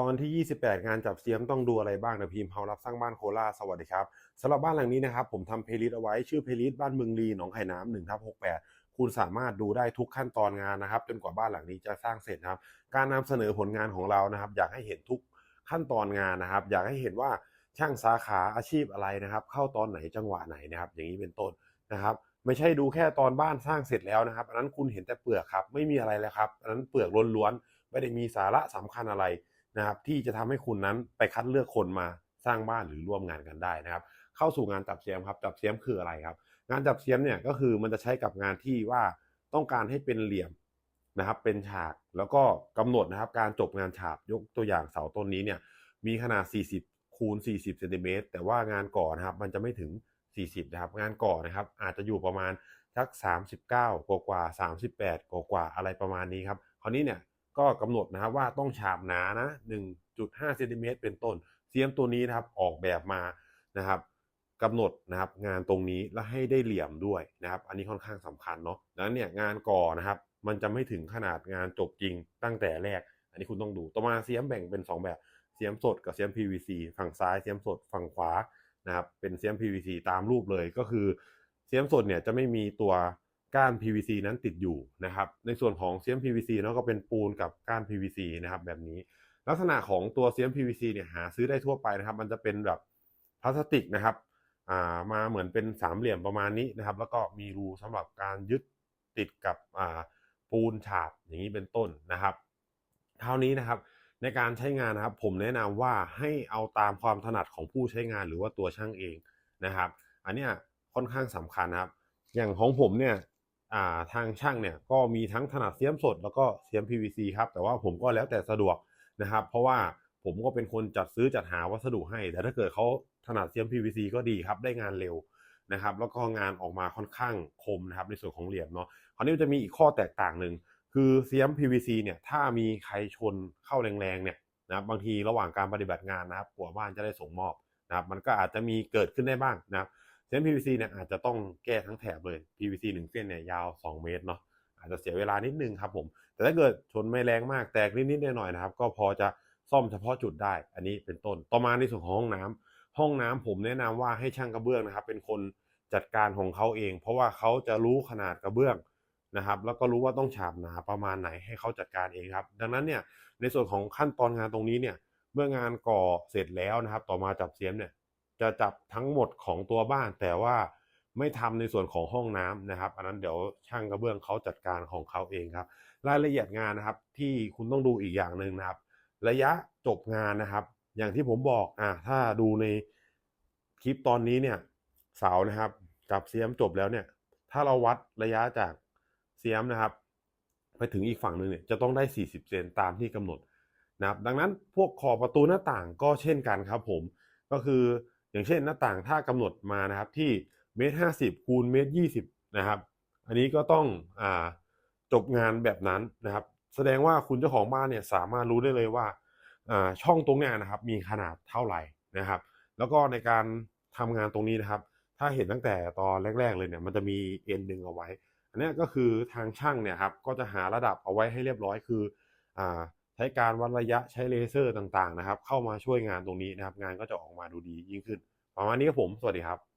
ตอนที่ 28 งานจับเสียมต้องดูอะไรบ้างนะพิมพ์เฮารับสร้างบ้านโคราชสวัสดีครับสำหรับบ้านหลังนี้นะครับผมทำเพลย์ลิสต์เอาไว้ชื่อเพลย์ลิสต์บ้านเมืองลีหนองไข่น้ำหนึ่งทับหกแปดคุณสามารถดูได้ทุกขั้นตอนงานนะครับ จนกว่าบ้านหลังนี้จะสร้างเสร็จนะครับ การนำเสนอผลงานของเรานะครับ อยากให้เห็นทุกขั้นตอนงานนะครับ อยากให้เห็นว่าช่างสาขาอาชีพอะไรนะครับ เข้าตอนไหนจังหวะไหนนะครับ อย่างนี้เป็นต้นนะครับไม่ใช่ดูแค่ตอนบ้านสร้างเสร็จแล้วนะครับอันนั้นคุณเห็นแต่เปลือกครับไม่มีอะไรแล้วครับอันนั้นเปลือกล้วนๆไม่ได้มีสาระสำคัญอะไร นะครับที่จะทำให้คุณนั้นไปคัดเลือกคนมาสร้างบ้านหรือร่วมงานกันได้นะครับ เข้าสู่งานจับเสียมครับจับเสียมคืออะไรครับ งานจับเสียมเนี่ยก็คือมันจะใช้กับงานที่ว่าต้องการให้เป็นเหลี่ยมนะครับ เป็นฉากแล้วก็กำหนดนะครับ การจบงานฉาบยกตัวอย่างเสาต้นนี้เนี่ยมีขนาด 40คูณ40เซนติเมตรแต่ว่างานก่อนะครับ มันจะไม่ถึง 40 นะครับ งานก่อนะครับ อาจจะอยู่ประมาณสัก39กว่ากว่า38กว่ากว่าอะไรประมาณนี้ครับคราวนี้เนี่ย ก็กำหนดนะครับว่าต้องฉาบหนานะ 1.5เซนติเมตรเป็นต้น เสียมตัวนี้นะครับออกแบบมานะครับกำหนดนะครับงานตรงนี้และให้ได้เหลี่ยมด้วยนะครับ อันนี้ค่อนข้างสำคัญเนาะดังนั้นเนี่ยงานก่อนะครับ มันจะไม่ถึงขนาดงานจบจริงตั้งแต่แรก อันนี้คุณต้องดูต่อมาเสียมแบ่งเป็น 2 แบบเสียมสดกับเสียม PVC ฝั่งซ้ายเสียมสดฝั่งขวานะครับเป็นเสียม PVC ตามรูปเลยก็คือเสียมสดเนี่ยจะไม่มีตัว ก้าน PVC นั้นติดอยู่นะครับ ในส่วนของเสียม PVC เนาะก็เป็นปูนกับก้าน PVC นะครับแบบนี้ ลักษณะของตัวเสียม PVC เนี่ยหาซื้อได้ทั่วไปนะครับ มันจะเป็นแบบพลาสติกนะครับอ่ามาเหมือนเป็นสามเหลี่ยมประมาณนี้นะครับ แล้วก็มีรูสำหรับการยึดติดกับอ่าปูนฉาบอย่างนี้เป็นต้นนะครับเท่านี้นะครับในการใช้งานนะครับผมแนะนำว่าให้เอาตามความถนัดของผู้ใช้งานหรือว่าตัวช่างเองนะครับ อันเนี้ยค่อนข้างสำคัญนะครับ อย่างของผมเนี่ย ทางช่างเนี่ยก็มีทั้งถนัดเสียมสดแล้วก็เสียม PVC ครับ แต่ว่าผมก็แล้วแต่สะดวกนะครับ เพราะว่าผมก็เป็นคนจัดซื้อจัดหาวัสดุให้ แต่ถ้าเกิดเขาถนัดเสียม PVC ก็ดีครับ ได้งานเร็วนะครับ แล้วก็งานออกมาค่อนข้างคมนะครับ ในส่วนของเหลี่ยมเนาะ คราวนี้จะมีอีกข้อแตกต่างหนึ่งคือเสียม PVC เนี่ย ถ้ามีใครชนเข้าแรงๆเนี่ยนะครับบางทีระหว่างการปฏิบัติงานนะครับกลัวบ้านจะได้ส่งมอบนะครับ มันก็อาจจะมีเกิดขึ้นได้บ้างนะครับ เส้น PVC เนี่ยอาจจะต้องแก้ทั้งแถบเลย PVC หนึ่งเส้นเนี่ยยาว 2 เมตรเนาะอาจจะเสียเวลานิดนึงครับผม แต่ถ้าเกิดชนไม่แรงมากแตกนิดๆหน่อยๆนะครับ ก็พอจะซ่อมเฉพาะจุดได้ อันนี้เป็นต้น ต่อมาในส่วนของห้องน้ำห้องน้ำผมแนะนำว่าให้ช่างกระเบื้องนะครับ เป็นคนจัดการของเขาเอง เพราะว่าเขาจะรู้ขนาดกระเบื้องนะครับ แล้วก็รู้ว่าต้องฉาบหนาประมาณไหนให้เขาจัดการเองครับ ดังนั้นเนี่ยในส่วนของขั้นตอนงานตรงนี้เนี่ย เมื่องานก่อเสร็จแล้วนะครับ ต่อมาจับเสียมเนี่ย จะจับทั้งหมดของตัวบ้าน แต่ว่าไม่ทำในส่วนของห้องน้ำนะครับ อันนั้นเดี๋ยวช่างกระเบื้องเขาจัดการของเขาเองครับ รายละเอียดงานนะครับ ที่คุณต้องดูอีกอย่างหนึ่งนะครับ ระยะจบงานนะครับ อย่างที่ผมบอกอ่าถ้าดูในคลิปตอนนี้เนี่ยเสานะครับกับเสียมจบแล้วเนี่ยถ้าเราวัดระยะจากเสียมนะครับ ไปถึงอีกฝั่งหนึ่งเนี่ยจะต้องได้ 40 เซนตามที่กำหนดนะครับ ดังนั้นพวกขอบประตูหน้าต่างก็เช่นกันครับผมก็คือ อย่างเช่นหน้าต่างถ้ากำหนดมานะครับที่เมตรห้าสิบคูณเมตรยี่สิบนะครับ อันนี้ก็ต้องอ่าจบงานแบบนั้นนะครับ แสดงว่าคุณเจ้าของบ้านเนี่ยสามารถรู้ได้เลยว่าช่องตรงนี้นะครับมีขนาดเท่าไหร่นะครับ แล้วก็ในการทำงานตรงนี้นะครับ ถ้าเห็นตั้งแต่ตอนแรก ๆ เลยเนี่ยมันจะมีเอ็นดึงเอาไว้ อันนี้ก็คือทางช่างเนี่ยครับก็จะหาระดับเอาไว้ให้เรียบร้อยคืออ ใช้การวัดระยะใช้เลเซอร์ต่างๆนะครับ เข้ามาช่วยงานตรงนี้นะครับ งานก็จะออกมาดูดียิ่งขึ้น ประมาณนี้ครับผม สวัสดีครับ